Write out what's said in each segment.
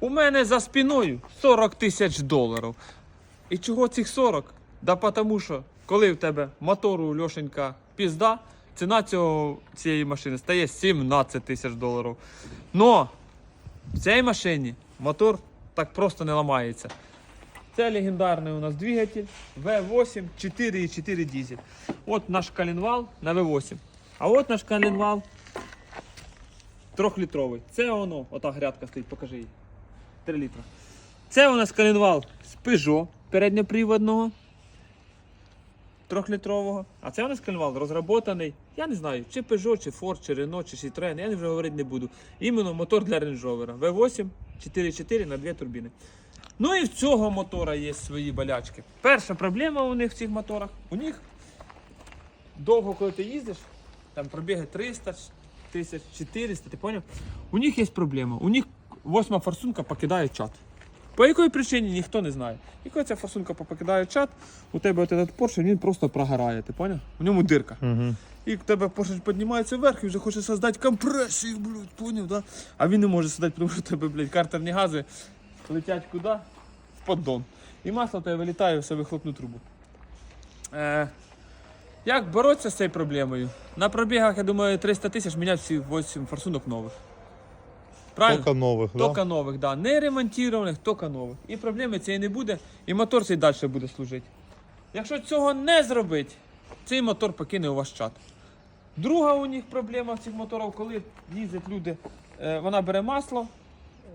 У мене за спиною 40 тисяч доларів. І чого цих 40? Да тому що, коли в тебе мотору Льошенька пізда, ціна цього, цієї машини стає 17 тисяч доларів. Но в цій машині мотор так просто не ламається. Це легендарний у нас двигатель V8 4,4 дизель. От наш коленвал на V8. А от наш коленвал трьохлітровий. Це воно, ота грядка стоїть, покажи її. 3 літра. Це у нас коленвал з Peugeot передньоприводного. Трьохлітрового. А це у нас коленвал розроблений. Я не знаю, чи Peugeot, чи Ford, чи Renault, чи Citroën, я вже говорити не буду. Іменно мотор для Range Rover. V8 4.4 на дві турбіни. Ну і в цього мотора є свої болячки. Перша проблема у них в цих моторах. У них довго, коли ти їздиш, там пробіги 300 тисяч, 400, ти поняв? У них є проблема. У них восьма форсунка покидає чат. По якій причині ніхто не знає. І коли ця форсунка покидає чат, у тебе от этот поршень він просто прогорає, ти поняв? У ньому дирка. Угу. І в тебе поршень піднімається вверх і вже хоче создати компресію, блядь, поняв, да? А він не може создати, тому що в тебе, блядь, картерні гази летять куди? В поддон. І масло тебе вилітає в себе вихлопну трубу. Е, як боротися з цією проблемою? На пробігах, я думаю, 300 тисяч міняти всі 8 форсунок нових. Правильно? Только новых, да? Тока нових, да. Не ремонтованих, тока нових. І проблеми цієї не буде, і мотор цей далі буде служити. Якщо цього не зробити, цей мотор покине у вас чат. Друга у них проблема в цих моторах, коли їздять люди, е, вона бере масло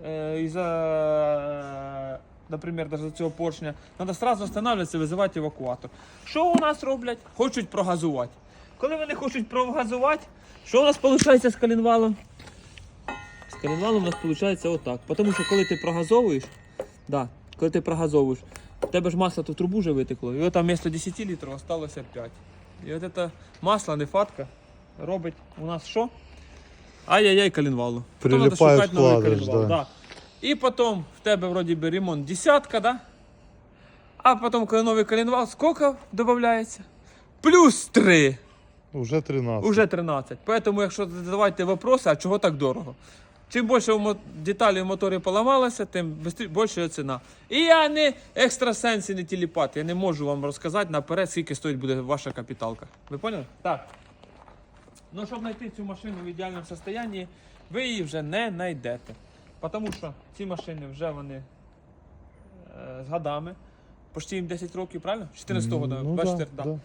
е, і за, наприклад, даже за цього поршня, треба одразу встановлюватися, і визивати евакуатор. Що у нас роблять? Хочуть прогазувати. Коли вони хочуть прогазувати, що у нас виходить з коленвалом? З у нас виходить отак. Тому що коли ти прогазовуєш, да, коли ти прогазовуєш, в тебе ж масло тут в трубу вже витекло, і от там вместо 10 літрів залишилося 5. І от це масло, нефатка, робить у нас що? Ай-яй-яй коленвалу. Потім треба шукати новий коленвал, да. Да. І потім в тебе вроді би ремонт десятка, да? А потім, коли новий коленвал, скільки додається? Плюс 3. Уже 13. Уже 13. Поэтому, якщо задавайте вопроси, а чого так дорого? Чим більше деталей в моторі поламалося, тим більше ціна. І я не екстрасенс і не телепат. Я не можу вам розказати наперед, скільки стоїть буде ваша капіталка. Ви поняли? Так. Ну, щоб знайти цю машину в ідеальному стані, ви її вже не знайдете. Тому що ці машини вже вони е, з годами. Почти їм 10 років, правильно? 14 Ну, года, да, 24, да. да.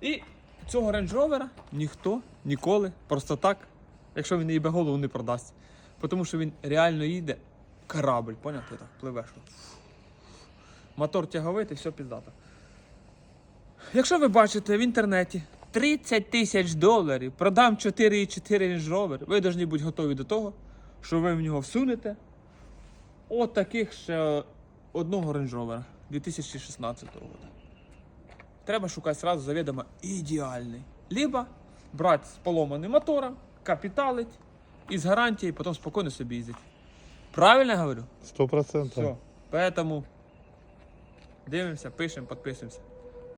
І цього Range Rover ніхто ніколи просто так, якщо він їбе голову, не продасть. Тому що він реально їде корабль, поняв? Ти так пливеш. от. Мотор тяговитий, все піздато. Якщо ви бачите в інтернеті 30 тисяч доларів, продам 4,4 Range Rover, ви повинні бути готові до того, що ви в нього всунете от таких ще одного Range Rover 2016 року. Треба шукати сразу заведомо ідеальний. Либо брати з поломаним мотором, капіталить і з гарантією, потім спокійно собі їздить. Правильно я говорю? Сто процентов. Все. Поэтому дивимося, пишемо, підписуємося.